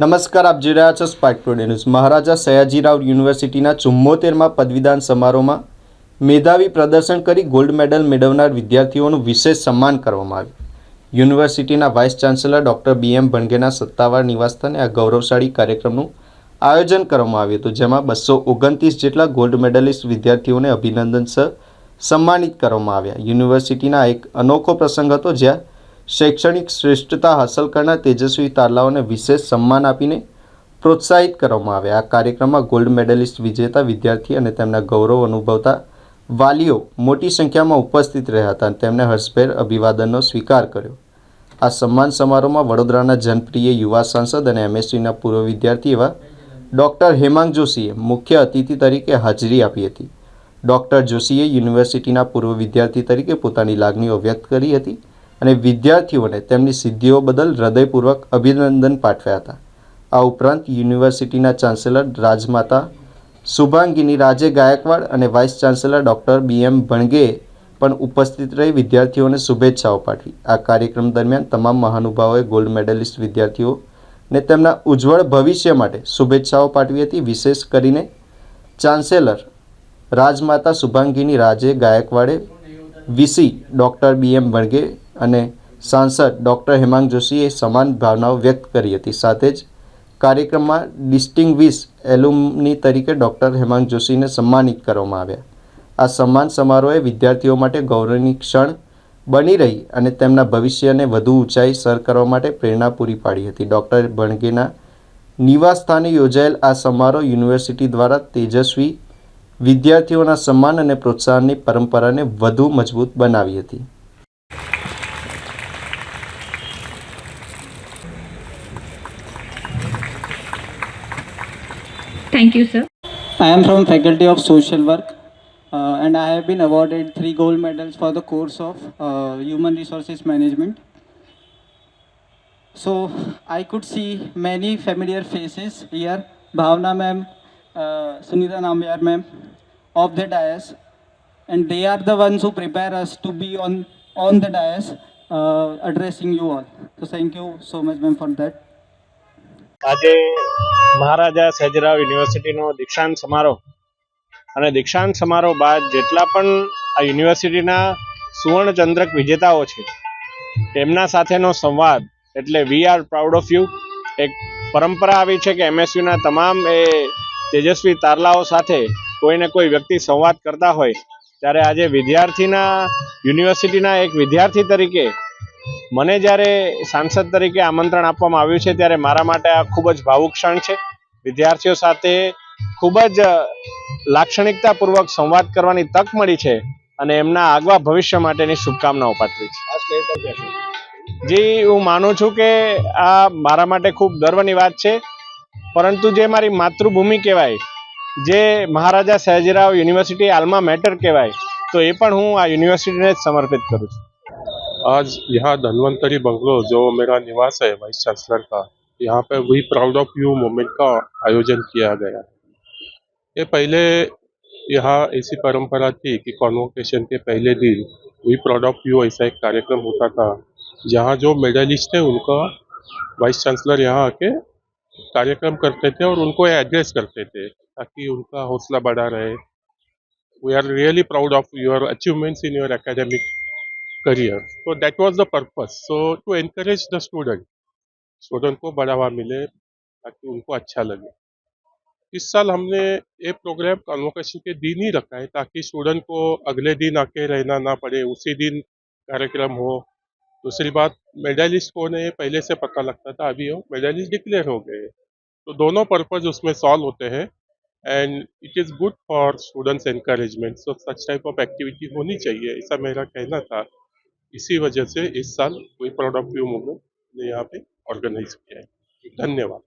નમસ્કાર, આપ જોઈ રહ્યા છો spark today news Maharaja Sayajirao યુનિવર્સિટીના ચુમ્મોતેરમાં પદવીદાન સમારોહમાં મેધાવી પ્રદર્શન કરી ગોલ્ડ મેડલ મેળવનાર વિદ્યાર્થીઓનું વિશેષ સન્માન કરવામાં આવ્યું. યુનિવર્સિટીના vice chancellor doctor B M ભણગેના સત્તાવાર નિવાસસ્થાને આ ગૌરવશાળી કાર્યક્રમનું આયોજન કરવામાં આવ્યું હતું, જેમાં બસો ઓગણત્રીસ જેટલા ગોલ્ડ મેડલિસ્ટ વિદ્યાર્થીઓને અભિનંદન સહ સન્માનિત કરવામાં આવ્યા. યુનિવર્સિટીના એક અનોખો પ્રસંગ હતો, જ્યાં શૈક્ષણિક શ્રેષ્ઠતા હાંસલ કરનાર તેજસ્વી તારલાઓને વિશેષ સન્માન આપીને પ્રોત્સાહિત કરવામાં આવ્યા. આ કાર્યક્રમમાં ગોલ્ડ મેડલિસ્ટ વિજેતા વિદ્યાર્થી અને તેમના ગૌરવ અનુભવતા વાલીઓ મોટી સંખ્યામાં ઉપસ્થિત રહ્યા હતા અને તેમણે હર્ષભેર અભિવાદનનો સ્વીકાર કર્યો. આ સન્માન સમારોહમાં વડોદરાના જનપ્રિય યુવા સાંસદ અને એમએસસીના પૂર્વ વિદ્યાર્થી એવા ડૉક્ટર હેમાંગ જોશીએ મુખ્ય અતિથિ તરીકે હાજરી આપી હતી. ડૉક્ટર જોશીએ યુનિવર્સિટીના પૂર્વ વિદ્યાર્થી તરીકે પોતાની લાગણીઓ વ્યક્ત કરી હતી અને વિદ્યાર્થીઓને તેમની સિદ્ધિઓ બદલ હૃદયપૂર્વક અભિનંદન પાઠવ્યા હતા. આ ઉપરાંત યુનિવર્સિટીના ચાન્સેલર રાજમાતા, શુભાંગીની રાજે ગાયકવાડ અને vice chancellor doctor B M ભણગેએ પણ ઉપસ્થિત રહી વિદ્યાર્થીઓને શુભેચ્છાઓ પાઠવી. આ કાર્યક્રમ દરમિયાન તમામ મહાનુભાવોએ ગોલ્ડ મેડલિસ્ટ વિદ્યાર્થીઓને તેમના ઉજ્જવળ ભવિષ્ય માટે શુભેચ્છાઓ પાઠવી હતી. વિશેષ કરીને ચાન્સેલર રાજમાતા શુભાંગીની રાજે ગાયકવાડે વીસી ડૉક્ટર બી એમ ભણગે અને સાંસદ ડૉક્ટર હેમાંગ જોશીએ સમાન ભાવનાઓ વ્યક્ત કરી હતી. સાથે જ કાર્યક્રમમાં ડિસ્ટિંગ્વિશ એલ્યુમની તરીકે ડૉક્ટર હેમાંગ જોશીને સન્માનિત કરવામાં આવ્યા. આ સન્માન સમારોહે વિદ્યાર્થીઓ માટે ગૌરવની ક્ષણ બની રહી અને તેમના ભવિષ્યને વધુ ઊંચાઈ સર કરવા માટે પ્રેરણા પૂરી પાડી હતી. ડૉક્ટર ભણગેના નિવાસ સ્થાને યોજાયેલ આ સમારોહ યુનિવર્સિટી દ્વારા તેજસ્વી વિદ્યાર્થીઓના સન્માન અને પ્રોત્સાહનની પરંપરાને વધુ મજબૂત બનાવી હતી. Thank you, sir. I am from Faculty of Social Work uh, and I have been awarded three gold medals for the course of uh, Human Resources Management. So I could see many familiar faces here. Bhavna ma'am, uh, Sunita Namyar ma'am of the dais and they are the ones who prepare us to be on, on the dais uh, addressing you all. So thank you so much ma'am for that. આજે મહારાજા સહેજરાવ યુનિવર્સિટીનો દીક્ષાંત સમારોહ. અને દીક્ષાંત સમારોહ બાદ જેટલા પણ આ યુનિવર્સિટીના સુવર્ણચંદ્રક વિજેતાઓ છે, તેમના સાથેનો સંવાદ એટલે we are proud of you. એક પરંપરા આવી છે કે એમએસયુના તમામ એ તેજસ્વી તારલાઓ સાથે કોઈને કોઈ વ્યક્તિ સંવાદ કરતા હોય, ત્યારે આજે વિદ્યાર્થીના, યુનિવર્સિટીના એક વિદ્યાર્થી તરીકે મને જ્યારે સાંસદ તરીકે આમંત્રણ આપવામાં આવ્યું છે ત્યારે મારા માટે આ ખૂબ જ ભાવુક ક્ષણ છે. વિદ્યાર્થીઓ સાથે ખૂબ જ લાક્ષણિકતાપૂર્વક સંવાદ કરવાની તક મળી છે અને એમના આગવા ભવિષ્ય માટેની શુભકામનાઓ પાઠવી છે. જી હું માનું છું કે આ મારા માટે ખૂબ ગર્વની વાત છે પરંતુ જે મારી માતૃભૂમિ કહેવાય જે Maharaja Sayajirao university alma mater કહેવાય તો એ પણ હું આ યુનિવર્સિટીને જ સમર્પિત કરું છું. आज यहाँ धनवंतरी बंगलो जो मेरा निवास है वाइस चांसलर का, यहाँ पे वही प्राउड ऑफ़ यू मोमेंट का आयोजन किया गया। ये पहले यहाँ ऐसी परंपरा थी कि कॉन्वोकेशन के पहले दिन वही प्राउड ऑफ़ यू ऐसा एक कार्यक्रम होता था, जहाँ जो मेडलिस्ट है उनका वाइस चांसलर यहाँ आके कार्यक्रम करते थे और उनको एड्रेस करते थे, ताकि उनका हौसला बढ़ा रहे। We are really proud of your achievements in your academic career. So that was the purpose. So to encourage the student, student को बढ़ावा मिले ताकि उनको अच्छा लगे। इस साल हमने ये प्रोग्राम कन्वोकेशन के दिन ही रखा है ताकि स्टूडेंट को अगले दिन आके रहना ना पड़े उसी दिन कार्यक्रम हो। दूसरी बात मेडलिस्ट को ने पहले से पता लगता था अभी वो मेडलिस्ट डिक्लेयर हो गए तो दोनों पर्पज उसमें सॉल्व होते हैं and it is good for students encouragement so such type of activity होनी चाहिए ऐसा मेरा कहना था। इसी वजह से इस साल कोई प्राउड ऑफ यू मूवमेंट ने यहाँ पे ऑर्गेनाइज किया है धन्यवाद